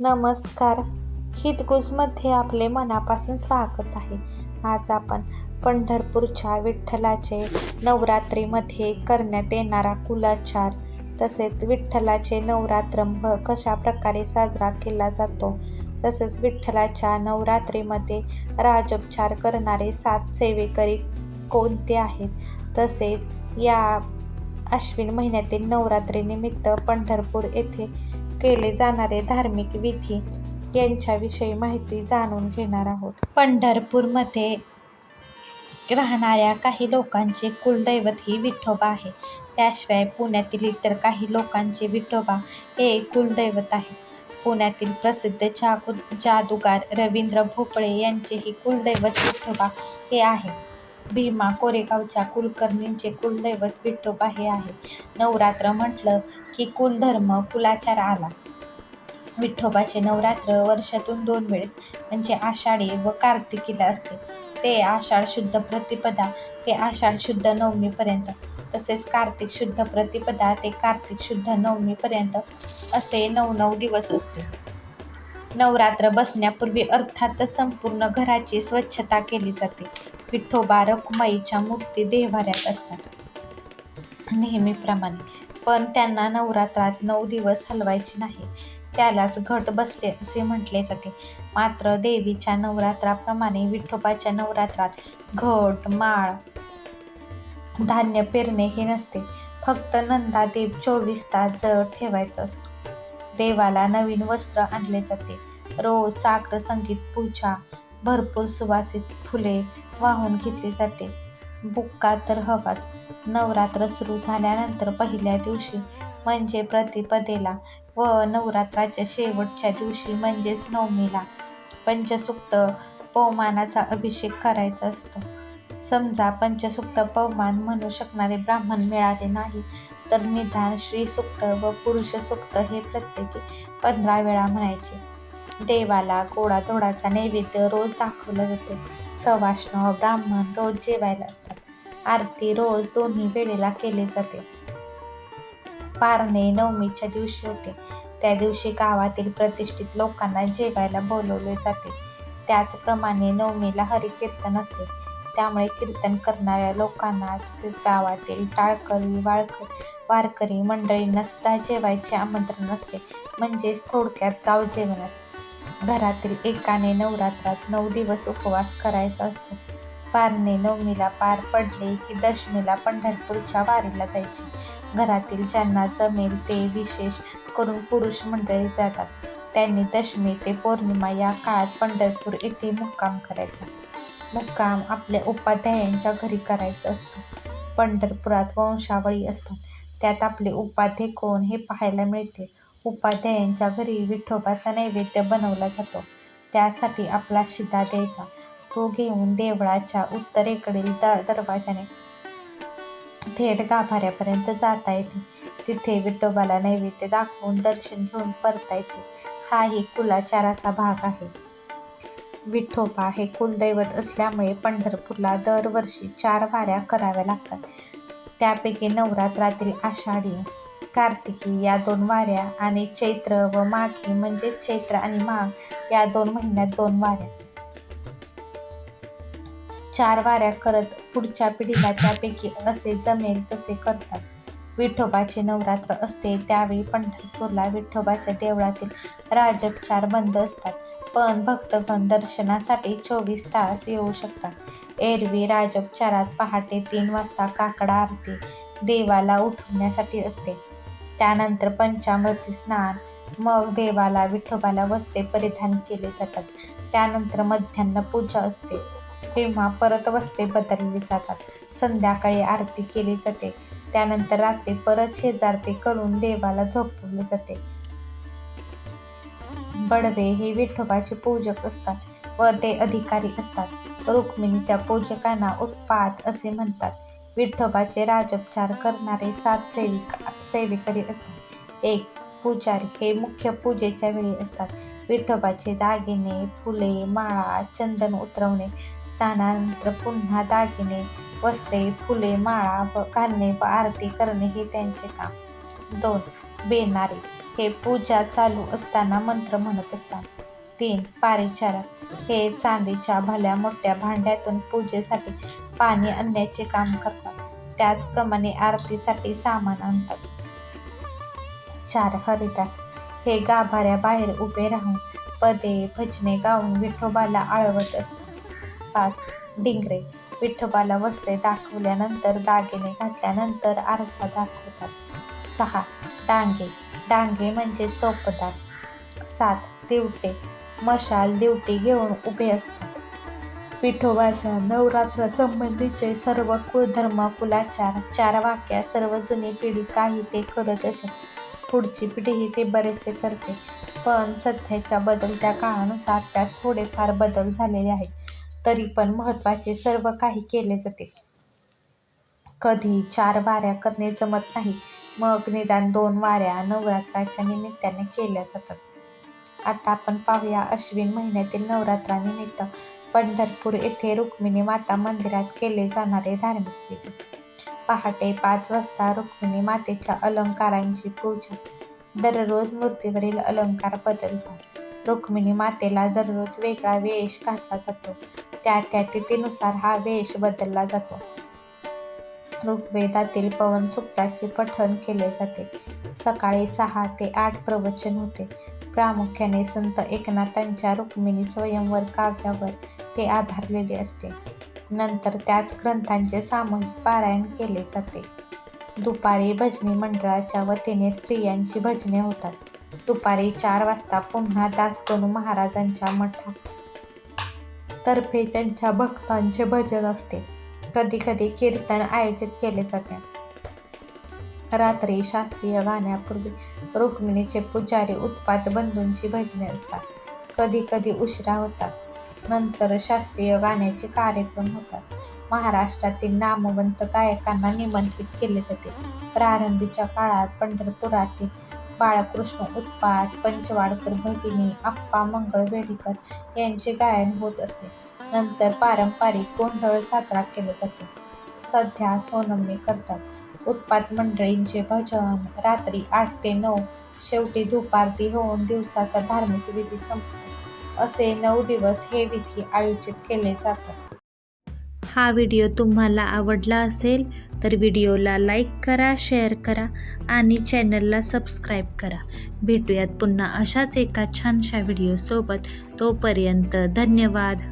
नमस्कार. हितगुजमध्ये आपले मनापासून स्वागत आहे. आज आपण पंढरपूरच्या विठ्ठलाचे नवरात्रीमध्ये करण्यात येणारा कुलाचार तसेच विठ्ठलाचे नवरात्रंभ कशा प्रकारे साजरा केला जातो तसेच विठ्ठलाच्या नवरात्रीमध्ये राजोपचार करणारे सात सेवेकरी कोणते आहेत तसेच या अश्विन महिन्यातील नवरात्रीनिमित्त पंढरपूर येथे केले जाणारे धार्मिक विधी यांच्याविषयी माहिती जाणून घेणार आहोत. पंढरपूरमध्ये राहणाऱ्या काही लोकांचे कुलदैवत ही विठोबा आहे. त्याशिवाय पुण्यातील इतर काही लोकांचे विठोबा हे कुलदैवत आहे. पुण्यातील प्रसिद्ध जागु जादूगार रवींद्र भोपळे यांचेही कुलदैवत विठोबा हे आहे. भीमा कोरेगावच्या कुलकर्णींचे कुलदैवत विठोबा हे आहे. नवरात्र म्हटलं की कुलधर्म कुलाचार आला. विठोबाचे नवरात्र वर्षातून दोन वेळेस म्हणजे आषाढी व कार्तिकीला असते. ते आषाढ शुद्ध प्रतिपदा ते आषाढ शुद्ध नवमीपर्यंत तसेच कार्तिक शुद्ध प्रतिपदा ते कार्तिक शुद्ध नवमीपर्यंत असे नऊ नऊ दिवस असते. नवरात्र बसण्यापूर्वी अर्थातच संपूर्ण घराची स्वच्छता केली जाते. विठोबा रखुमाईच्या मूर्ती देव्हाऱ्यात असतात. नेहमीप्रमाणे. पण त्यांना नवरात्रात नऊ दिवस हलवायचे नाही. त्यालाच घट बसले असे म्हटले जाते. मात्र देवीच्या नवरात्राप्रमाणे विठोबाच्या नवरात्रात घट माळ धान्य पेरणे हे नसते. फक्त नंदादेव चोवीस तास जळ ठेवायचा असतो. देवाला नवीन वस्त्र आणले जाते. रोज साखर संगीत पूजा भरपूर सुवासित फुले वाहून घेतली जाते. बुक्का तर हवाच. नवरात्र सुरू झाल्यानंतर पहिल्या दिवशी म्हणजे प्रतिपदेला व नवरात्राच्या शेवटच्या दिवशी म्हणजेच नवमीला पंचसुक्त पवमानाचा अभिषेक करायचा असतो. समजा पंचसुक्त पवमान म्हणू शकणारे ब्राह्मण मिळाले नाही तर निदान श्रीसुक्त व पुरुषसुक्त हे प्रत्येकी पंधरा वेळा म्हणायचे. देवाला गोडाधोडाचा नैवेद्य रोज दाखवला जातो. सवाष्ण ब्राह्मण रोज जेवायला असतात. आरती रोज दोन्ही वेळेला केली जाते. पारणे नवमीच्या दिवशी होते. त्या दिवशी गावातील प्रतिष्ठित लोकांना जेवायला बोलवले जाते. त्याचप्रमाणे नवमीला हरिकीर्तन असते. त्यामुळे कीर्तन करणाऱ्या लोकांना तसेच गावातील टाळकरी वाळकरी वारकरी मंडळींना सुद्धा जेवायचे आमंत्रण असते. म्हणजेच थोडक्यात गाव जेवणच. घरातील एकाने नवरात्रात नऊ दिवस उपवास करायचा असतो. पारणे नवमीला पार पडले की दशमीला पंढरपूरच्या वारीला जायचे. घरातील ज्यांना जमेल ते विशेष करून पुरुष मंडळी जातात. त्यांनी दशमी ते पौर्णिमा या काळात पंढरपूर येथे मुक्काम करायचा. मुक्काम आपल्या उपाध्यायांच्या घरी करायचा असतो. पंढरपुरात वंशावळी असतात. त्यात आपले उपाध्ये कोण हे पाहायला मिळते. उपाध्यायांच्या घरी विठोबाचा नैवेद्य बनवला जातो. त्यासाठी आपला शिदा द्यायचा. तो घेऊन देवळाच्या उत्तरेकडील दरवाजाने थेट गाभाऱ्यापर्यंत जाता येते. तिथे विठोबाला नैवेद्य दाखवून दर्शन घेऊन परतायचे. हाही कुलाचाराचा भाग आहे. विठोबा हे कुलदैवत असल्यामुळे पंढरपूरला दरवर्षी चार वाऱ्या कराव्या लागतात. त्यापैकी नवरात्रातील आषाढी कार्तिकी या दोन वाऱ्या आणि चैत्र व माघी म्हणजे चैत्र आणि माघ या दोन महिन्यात दोन वाऱ्या. चार वाऱ्या करत पुढच्या पिढीला त्यापैकी असे जमेल तसे करतात. विठोबाचे नवरात्र असते त्यावेळी पंढरपूरला विठोबाच्या देवळातील राजोपचार बंद असतात. पण भक्तगण दर्शनासाठी चोवीस तास येऊ शकतात. एरवी राजोपचारात पहाटे तीन वाजता काकडा आरती देवाला उठवण्यासाठी असते. त्यानंतर पंचामृती स्नान मग देवाला विठोबाला वस्त्रे परिधान केले जातात. त्यानंतर मध्यान्ह पूजा असते. तेव्हा परत वस्त्रे बदलली जातात. संध्याकाळी आरती केली जाते. त्यानंतर रात्री परत शेजारती करून देवाला झोपवले जाते. बडवे हे विठोबाचे पूजक असतात व ते अधिकारी असतात. रुक्मिणीच्या पूजकांना उत्पात असे म्हणतात. विठोबाचे राजोपचार करणारे सात सेविक सेविकरी असतात. एक पुजारी हे मुख्य पूजेच्या वेळी असतात. विठोबाचे दागिने फुले माळा चंदन उतरवणे स्नानानंतर पुन्हा दागिने वस्त्रे फुले माळा व घालणे व आरती करणे हे त्यांचे काम. दोन बेनारी. हे पूजा चालू असताना मंत्र म्हणत असतात. तीन पारिचारक. हे चांदीच्या भल्या मोठ्या भांड्यातून पूजेसाठी पाणी आणण्याचे काम करतात. त्याचप्रमाणे आरतीसाठी सामान आणतात. चार हरिदास. हे गाभाऱ्या बाहेर उभे राहून पदे भजने गाऊन विठोबाला आळवत असतात. पाच डिंगरे. विठोबाला वस्त्रे दाखवल्यानंतर दागिने घातल्यानंतर आरसा दाखवतात. सहा. डांगे डांगे म्हणजे चौकदार. सात. दिवटे. मशाल दिवटी घेऊन उभे असतात. विठोबाच्या नवरात्र संबंधीचे सर्व कुलधर्म कुलाचार चार वाक्या सर्व जुनी पिढी काही ते करत असत. पुढची पिढीही ते बरेचसे करते. पण सध्याच्या बदलत्या काळानुसार त्यात थोडेफार बदल झालेले आहेत. तरी पण महत्त्वाचे सर्व काही केले जाते. कधी चार वाऱ्या करणे जमत नाही. मग निदान दोन वाऱ्या नवरात्राच्या निमित्ताने केल्या जातात. आता आपण पाहूया अश्विन महिन्यातील नवरात्रानिमित्त पंढरपूर येथे रुक्मिणी माता मंदिरात केले जाणारे धार्मिक विधी. पहाटे पाच वाजता रुक्मिणी मातेच्या अलंकारांची पूजा. दररोज मूर्तीवरील अलंकार बदलतात. रुक्मिणी मातेला दररोज वेगळा वेश घातला जातो. त्या त्या तिथीनुसार हा वेश बदलला जातो. ऋग्वेदातील पवन सुक्ताचे पठण केले जाते. सकाळी सहा ते आठ प्रवचन होते. प्रामुख्याने संत एकनाथांच्या रुक्मिणी स्वयंवर काव्यावर ते आधारलेले असते. नंतर त्याच ग्रंथांचे सामूहिक पारायण केले जाते. दुपारी भजनी मंडळाच्या वतीने स्त्रियांची भजने होतात. दुपारी चार वाजता पुन्हा दासगणू महाराजांच्या मठा तर्फे त्यांच्या भक्तांचे भजन असते. कधी कधी कीर्तन आयोजित केले जाते. रात्री शास्त्रीय गाण्यापूर्वी रुक्मिणीचे पुजारी उत्पात बंधूंची भजने असतात. कधी कधी उशिरा होतात. नंतर शास्त्रीय गाण्याचे कार्यक्रम होतात. महाराष्ट्रातील नामवंत गायकांना निमंत्रित केले जाते. प्रारंभीच्या काळात पंढरपुरातील बाळकृष्ण उत्पात पंचवाडकर भगिनी आप्पा मंगळ वेडीकर यांचे गायन होत असे. नंतर पारंपरिक गोंधळ साजरा केला जातो. सध्या सोनमने करतात. उत्पात मंडळींचे भजन रात्री आठ ते नऊ शेवटी धूपारती होऊन दिवसाचा धार्मिक विधी संपतो. असे नऊ दिवस हे विधी आयोजित केले जातात. हा व्हिडिओ तुम्हाला आवडला असेल तर व्हिडिओला लाईक करा शेअर करा आणि चॅनलला सबस्क्राईब करा. भेटूयात पुन्हा अशाच एका छानशा व्हिडिओसोबत. तोपर्यंत धन्यवाद.